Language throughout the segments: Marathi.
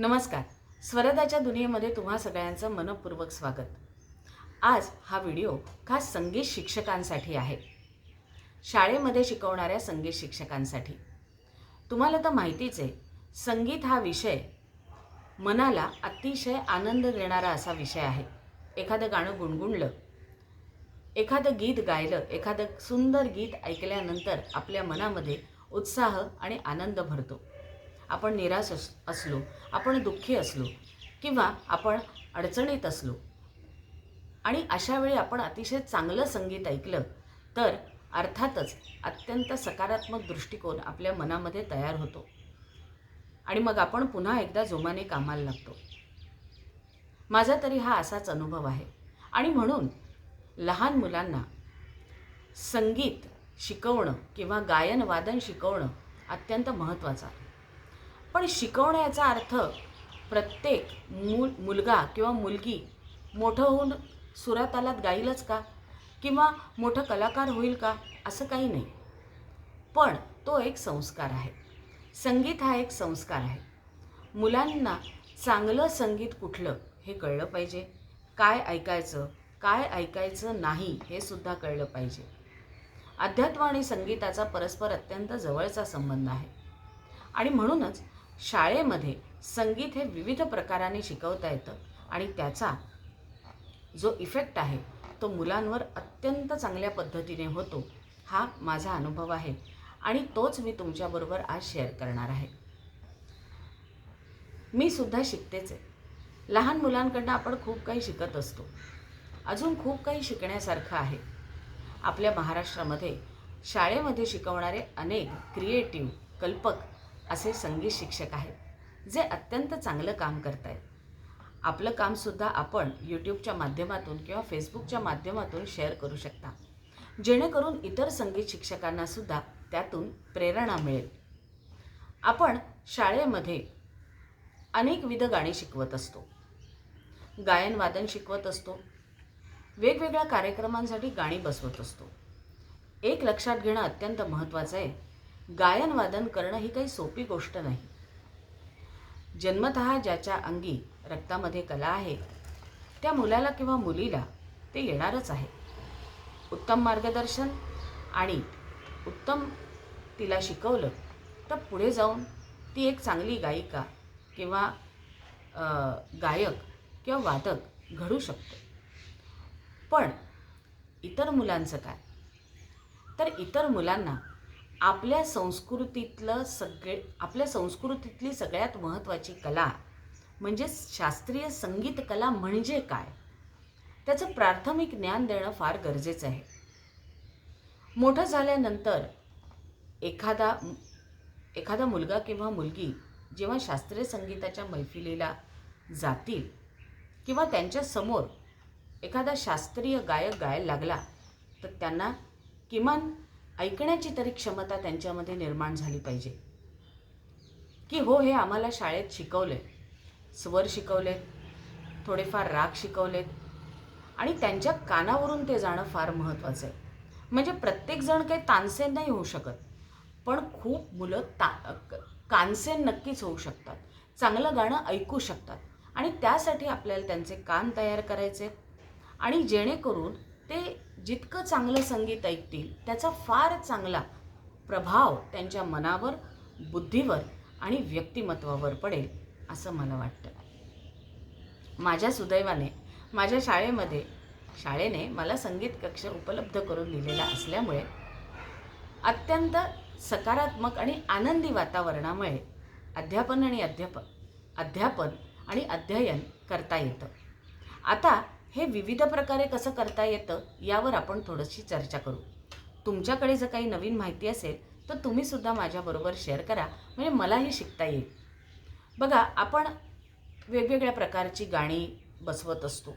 नमस्कार. स्वरदाच्या दुनियेमध्ये तुम्हा सगळ्यांचं मनपूर्वक स्वागत. आज हा व्हिडिओ खास संगीत शिक्षकांसाठी आहे. शाळेमध्ये शिकवणाऱ्या संगीत शिक्षकांसाठी. तुम्हाला तर माहितीच आहे संगीत हा विषय मनाला अतिशय आनंद देणारा असा विषय आहे. एखादं गाणं गुणगुणलं एखादं गीत गायलं एखादं सुंदर गीत ऐकल्यानंतर आपल्या मनामध्ये उत्साह आणि आनंद भरतो. आपण निराश अस असलो आपण दुःखी असलो किंवा आपण अडचणीत असलो. आणि अशा वेळी आपण अतिशय चांगलं संगीत ऐकलं तर अर्थातच अत्यंत सकारात्मक दृष्टिकोन आपल्या मनामध्ये तयार होतो. आणि मग आपण पुन्हा एकदा जोमाने कामाला लागतो. माझा तरी हा असाच अनुभव आहे. आणि म्हणून लहान मुलांना संगीत शिकवणं किंवा गायन वादन शिकवणं अत्यंत महत्त्वाचं आहे. पण शिकवण्याचा अर्थ प्रत्येक मूल मुलगा किंवा मुलगी मोठं होऊन सुरातालात गाईलच का? किंवा मोठं कलाकार होईल का? असं काही नाही. पण तो एक संस्कार आहे. संगीत हा एक संस्कार आहे. मुलांना चांगलं संगीत कुठलं हे कळलं पाहिजे. काय ऐकायचं काय ऐकायचं नाही हे सुद्धा कळलं पाहिजे. अध्यात्म आणि संगीताचा परस्पर अत्यंत जवळचा संबंध आहे. आणि म्हणूनच शाळेमध्ये संगीत हे विविध प्रकाराने शिकवता येतं आणि त्याचा जो इफेक्ट आहे तो मुलांवर अत्यंत चांगल्या पद्धतीने होतो हा माझा अनुभव आहे आणि तोच मी तुमच्याबरोबर आज शेअर करणार आहे. मी सुद्धा शिकतेच आहे. लहान मुलांकडनं आपण खूप काही शिकत असतो. अजून खूप काही शिकण्यासारखं आहे. आपल्या महाराष्ट्रामध्ये शाळेमध्ये शिकवणारे अनेक क्रिएटिव्ह कल्पक असे संगीत शिक्षक आहेत जे अत्यंत चांगलं काम करत आहेत आपलं कामसुद्धा आपण यूट्यूबच्या माध्यमातून किंवा फेसबुकच्या माध्यमातून शेअर करू शकता. जेणेकरून इतर संगीत शिक्षकांनासुद्धा त्यातून प्रेरणा मिळेल. आपण शाळेमध्ये अनेकविध गाणी शिकवत असतो. गायन वादन शिकवत असतो. वेगवेगळ्या कार्यक्रमांसाठी गाणी बसवत असतो. एक लक्षात घेणं अत्यंत महत्त्वाचं आहे. गायन वादन करणं ही काही सोपी गोष्ट नाही. जन्मत ज्याच्या अंगी रक्तामध्ये कला आहे त्या मुलाला किंवा मुलीला ते येणारच आहे. उत्तम मार्गदर्शन आणि उत्तम तिला शिकवलं तर पुढे जाऊन ती एक चांगली गायिका किंवा गायक किंवा वादक घडू शकतो. पण इतर मुलांचं काय? तर इतर मुलांना आपल्या संस्कृतीतलं सगळे आपल्या संस्कृतीतली सगळ्यात महत्त्वाची कला म्हणजे शास्त्रीय संगीत कला म्हणजे काय? त्याचं प्राथमिक ज्ञान देणं फार गरजेचं आहे. मोठं झाल्यानंतर एखादा एखादा मुलगा किंवा मुलगी जेव्हा शास्त्रीय संगीताच्या मैफिलीला जातील किंवा त्यांच्यासमोर एखादा शास्त्रीय गायक गायला लागला तर त्यांना किमान ऐकण्याची तरी क्षमता त्यांच्यामध्ये निर्माण झाली पाहिजे. की हो हे आम्हाला शाळेत शिकवले स्वर शिकवलेत थोडेफार राग शिकवलेत. आणि त्यांच्या कानावरून ते जाणं फार महत्त्वाचं आहे. म्हणजे प्रत्येकजण काही तानसेन नाही होऊ शकत. पण खूप मुलं ता कानसेन नक्कीच होऊ शकतात. चांगलं गाणं ऐकू शकतात. आणि त्यासाठी आपल्याला त्यांचे कान तयार करायचे आणि जेणेकरून ते जितकं चांगलं संगीत ऐकतील त्याचा फार चांगला प्रभाव त्यांच्या मनावर बुद्धीवर आणि व्यक्तिमत्वावर पडेल असं मला वाटतं. माझ्या सुदैवाने माझ्या शाळेमध्ये शाळेने मला संगीत कक्ष उपलब्ध करून दिलेला असल्यामुळे अत्यंत सकारात्मक आणि आनंदी वातावरणामुळे अध्यापन आणि अध्याप अध्यापन आणि अध्ययन करता येतं. आता हे विविध प्रकारे कसं करता येतं यावर आपण थोडीशी चर्चा करू. तुमच्याकडे जर काही नवीन माहिती असेल तर तुम्हीसुद्धा माझ्याबरोबर शेअर करा म्हणजे मलाही शिकता येईल. बघा आपण वेगवेगळ्या प्रकारची गाणी बसवत असतो.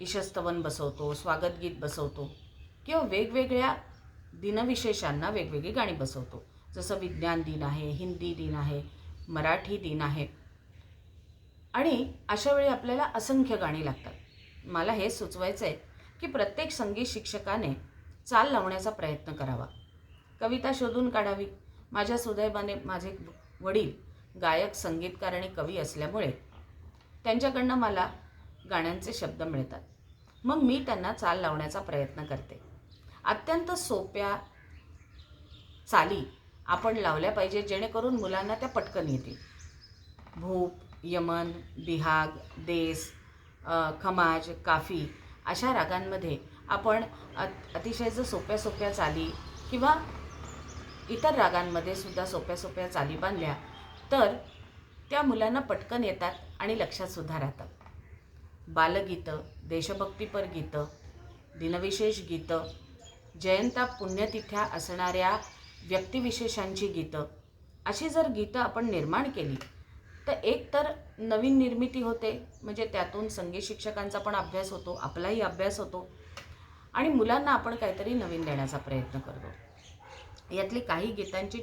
ईशस्तवन बसवतो स्वागतगीत बसवतो किंवा वेगवेगळ्या दिनविशेषांना वेगवेगळी गाणी बसवतो. जसं विज्ञान दिन आहे हिंदी दिन आहे मराठी दिन आहे. आणि अशावेळी आपल्याला असंख्य गाणी लागतात. मला हे सुचवायचं आहे की प्रत्येक संगीत शिक्षकाने चाल लावण्याचा प्रयत्न करावा. कविता शोधून काढावी. माझ्या सुदैवाने माझे वडील गायक संगीतकार आणि कवी असल्यामुळे त्यांच्याकडनं मला गाण्यांचे शब्द मिळतात. मग मी त्यांना चाल लावण्याचा प्रयत्न करते. अत्यंत सोप्या चाली आपण लावल्या पाहिजे जेणेकरून मुलांना त्या पटकन येतील. भूप यमन बिहाग देस खमाज काफी अशा रागांमध्ये आपण अतिशय जर सोप्या सोप्या चाली किंवा इतर रागांमध्ये सुद्धा सोप्या सोप्या चाली बांधल्या तर त्या मुलांना पटकन येतात आणि लक्षात सुद्धा राहतात. बालगीतं देशभक्तीपर गीतं दिनविशेष गीतं जयंता पुण्यतिथ्या असणाऱ्या व्यक्तिविशेषांची गीतं अशी जर गीतं आपण निर्माण केली तर एक तर नवीन निर्मिती होते म्हणजे त्यातून संगीत शिक्षकांचा पण अभ्यास होतो आपलाही अभ्यास होतो. आणि मुलांना आपण काहीतरी नवीन देण्याचा प्रयत्न करतो. यातली काही गीतांची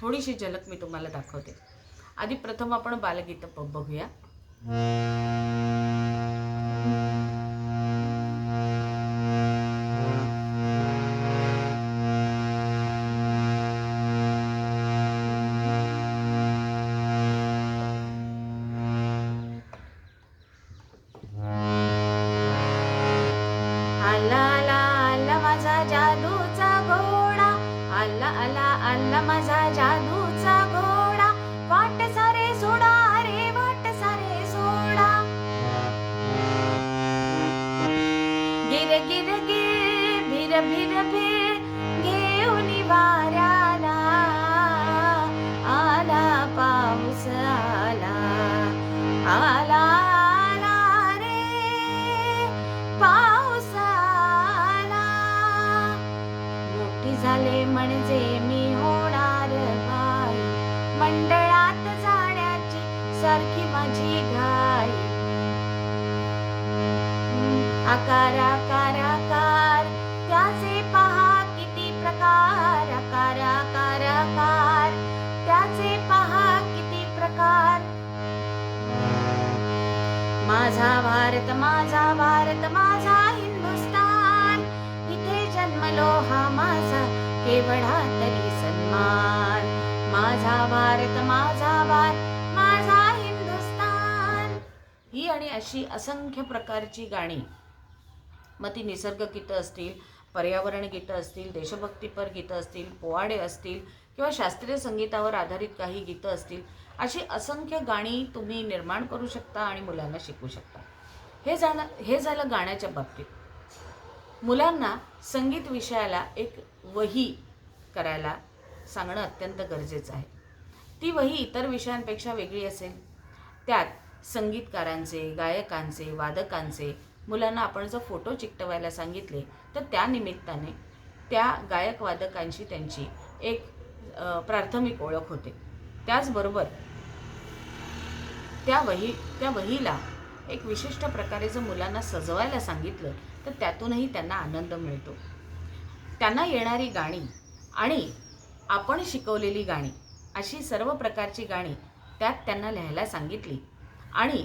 थोडीशी झलक मी तुम्हाला दाखवते. आधी प्रथम आपण बालगीतं प- बघूया. आला आला आला माझा जादूचा घोडा. वाट सारे सोडा रे वाट सारे सोडा. गिर गिर गिर भिर भिर भिर. म्हणजे मी होणार बाई मंडळात जाण्याची सारखी माझी घाई. आकार आकार आकार त्याचे पहा किती प्रकार आकार आकार आकार त्याचे पहा किती प्रकार. माझा भारत माझा भारत माझा हिंदुस्तान इथे जन्मलो हा माझा केवढा तरी सन्मान. माझा भारत माझा भार माझा हिंदुस्तान ही आणि अशी असंख्य प्रकारची गाणी. मग ती निसर्ग गीतं असतील पर्यावरण गीतं असतील देशभक्तीपर गीतं असतील पोवाडे असतील किंवा शास्त्रीय संगीतावर आधारित काही गीतं असतील अशी असंख्य गाणी तुम्ही निर्माण करू शकता आणि मुलांना शिकवू शकता. हे झालं हे झालं गाण्याच्या बाबतीत. मुलांना संगीत विषयाला एक वही करायला सांगणं अत्यंत गरजेचं आहे. ती वही इतर विषयांपेक्षा वेगळी असेल. त्यात संगीतकारांचे गायकांचे वादकांचे मुलांना आपण जर फोटो चिकटवायला सांगितले तर त्या निमित्ताने त्या गायक वादकांशी त्यांची एक प्राथमिक ओळख होते. त्याचबरोबर त्या वही त्या वहीला एक विशिष्ट प्रकारे जर मुलांना सजवायला सांगितलं तर त्यातूनही त्यांना आनंद मिळतो. त्यांना येणारी गाणी आणि आपण शिकवलेली गाणी अशी सर्व प्रकारची गाणी त्यात त्यांना लिहायला सांगितली आणि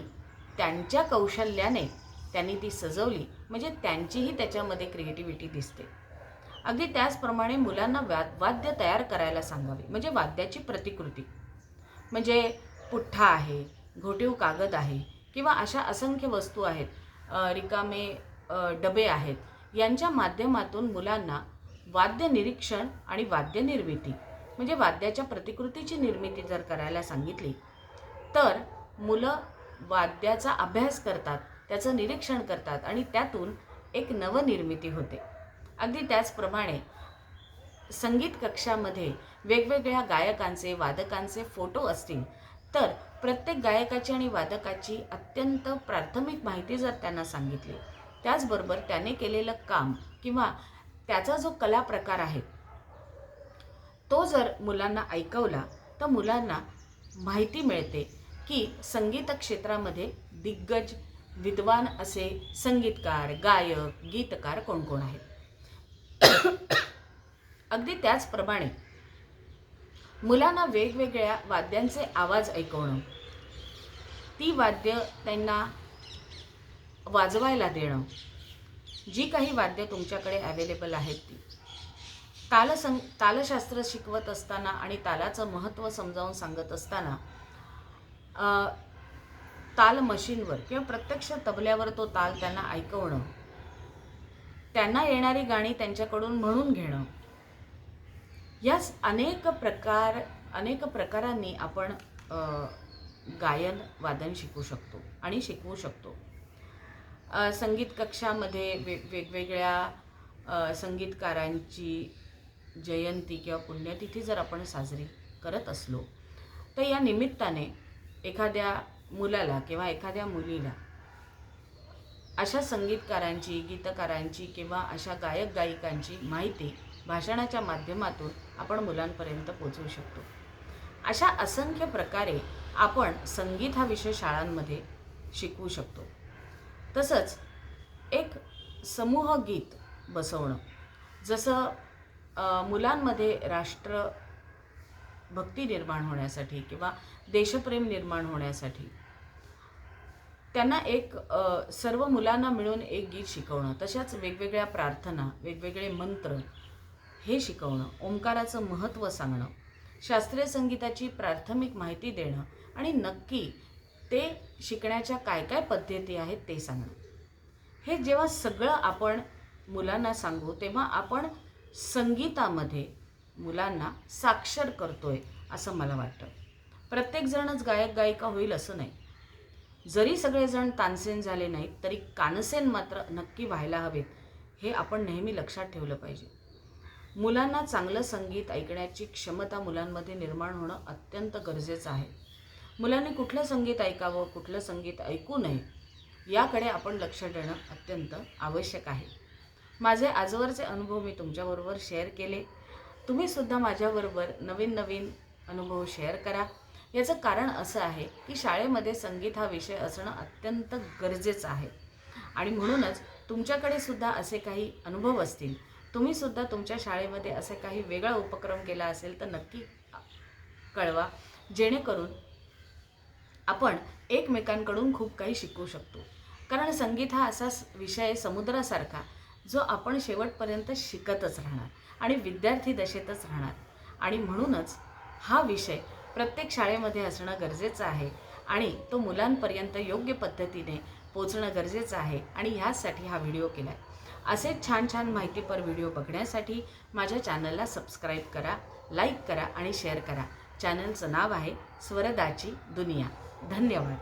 त्यांच्या कौशल्याने त्यांनी ती सजवली. म्हणजे त्यांचीही त्याच्यामध्ये क्रिएटिव्हिटी दिसते. अगदी त्याचप्रमाणे मुलांना वा वाद्य तयार करायला सांगावे. म्हणजे वाद्याची प्रतिकृती. म्हणजे पुठ्ठा आहे घोटीव कागद आहे किंवा अशा असंख्य वस्तू आहेत. रिकामे डबे आहेत. यांच्या माध्यमातून मुलांना वाद्य निरीक्षण आणि वाद्य निर्मिती म्हणजे वाद्याच्या प्रतिकृतीची निर्मिती जर करायला सांगितली तर मुलं वाद्याचा अभ्यास करतात त्याचं निरीक्षण करतात आणि त्यातून एक नवनिर्मिती होते. अगदी त्याचप्रमाणे संगीत कक्षामध्ये वेगवेगळ्या गायकांचे वादकांचे फोटो असतील तर प्रत्येक गायकाची आणि वादकाची अत्यंत प्राथमिक माहिती जर त्यांना सांगितली त्याचबरोबर त्याने केलेलं काम किंवा त्याचा जो कला प्रकार आहे तो जर मुलांना ऐकवला तर मुलांना माहिती मिळते की संगीत क्षेत्रामध्ये दिग्गज विद्वान असे संगीतकार गायक गीतकार कोण कोण आहेत. अगदी त्याचप्रमाणे मुलांना वेगवेगळ्या वाद्यांचे आवाज ऐकवणं ती वाद्य त्यांना वाजवायला देणं. जी काही वाद्य तुमच्याकडे अवेलेबल आहेत ती. तालसं तालशास्त्र शिकवत असताना आणि तालाचं महत्त्व समजावून सांगत असताना ताल मशीनवर किंवा प्रत्यक्ष तबल्यावर तो ताल त्यांना ऐकवणं त्यांना येणारी गाणी त्यांच्याकडून म्हणून घेणं याच अनेक प्रकार अनेक प्रकारांनी आपण गायन वादन शिकू शकतो आणि शिकवू शकतो. संगीत कक्षामध्ये वेग वेगवेगळ्या संगीतकारांची जयंती किंवा पुण्यतिथी जर आपण साजरी करत असलो तर या निमित्ताने एखाद्या मुलाला किंवा एखाद्या मुलीला अशा संगीतकारांची गीतकारांची किंवा अशा गायक गायिकांची माहिती भाषणाच्या माध्यमातून आपण मुलांपर्यंत पोचवू शकतो. अशा असंख्य प्रकारे आपण संगीत हा विषय शाळांमध्ये शिकवू शकतो. तसंच एक समूह गीत बसवणं. जसं मुलांमध्ये राष्ट्र भक्ती निर्माण होण्यासाठी किंवा देशप्रेम निर्माण होण्यासाठी त्यांना एक सर्व मुलांना मिळून एक गीत शिकवणं तशाच वेगवेगळ्या प्रार्थना वेगवेगळे मंत्र हे शिकवणं ओंकाराचं महत्त्व सांगणं शास्त्रीय संगीताची प्राथमिक माहिती देणं आणि नक्की ते शिकण्याच्या काय काय पद्धती आहेत ते सांगा. हे जेव्हा सगळं आपण मुलांना सांगू तेव्हा आपण संगीतामध्ये मुलांना साक्षर करतोय असं मला वाटतं. प्रत्येकजणच गायक गायिका होईल असं नाही. जरी सगळेजण तानसेन झाले नाहीत तरी कानसेन मात्र नक्की व्हायला हवेत हे आपण नेहमी लक्षात ठेवलं पाहिजे. मुलांना चांगलं संगीत ऐकण्याची क्षमता मुलांमध्ये निर्माण होणं अत्यंत गरजेचं आहे. मुलांनी कुठलं संगीत ऐकावं कुठलं संगीत ऐकू नये याकडे आपण लक्ष देणं अत्यंत आवश्यक आहे. माझे आजवरचे अनुभव मी तुमच्याबरोबर शेअर केले. तुम्हीसुद्धा माझ्याबरोबर नवीन नवीन अनुभव शेअर करा. याचं कारण असं आहे की शाळेमध्ये संगीत हा विषय असणं अत्यंत गरजेचं आहे. आणि म्हणूनच तुमच्याकडे सुद्धा असे काही अनुभव असतील तुम्हीसुद्धा तुमच्या शाळेमध्ये असे काही वेगळा उपक्रम केला असेल तर नक्की कळवा. जेणेकरून आपण एकमेकांकडून खूप काही शिकू शकतो. कारण संगीत हा असा स- विषय समुद्रासारखा जो आपण शेवटपर्यंत शिकतच राहणार आणि विद्यार्थी दशेतच राहणार. आणि म्हणूनच हा विषय प्रत्येक शाळेमध्ये असणं गरजेचं आहे आणि तो मुलांपर्यंत योग्य पद्धतीने पोचणं गरजेचं आहे आणि ह्याचसाठी हा व्हिडिओ केला आहे असेच छान छान माहितीपर व्हिडिओ बघण्यासाठी माझ्या चॅनलला सबस्क्राईब करा लाईक करा आणि शेअर करा. चॅनलचं नाव आहे स्वरदाची दुनिया. धन्यवाद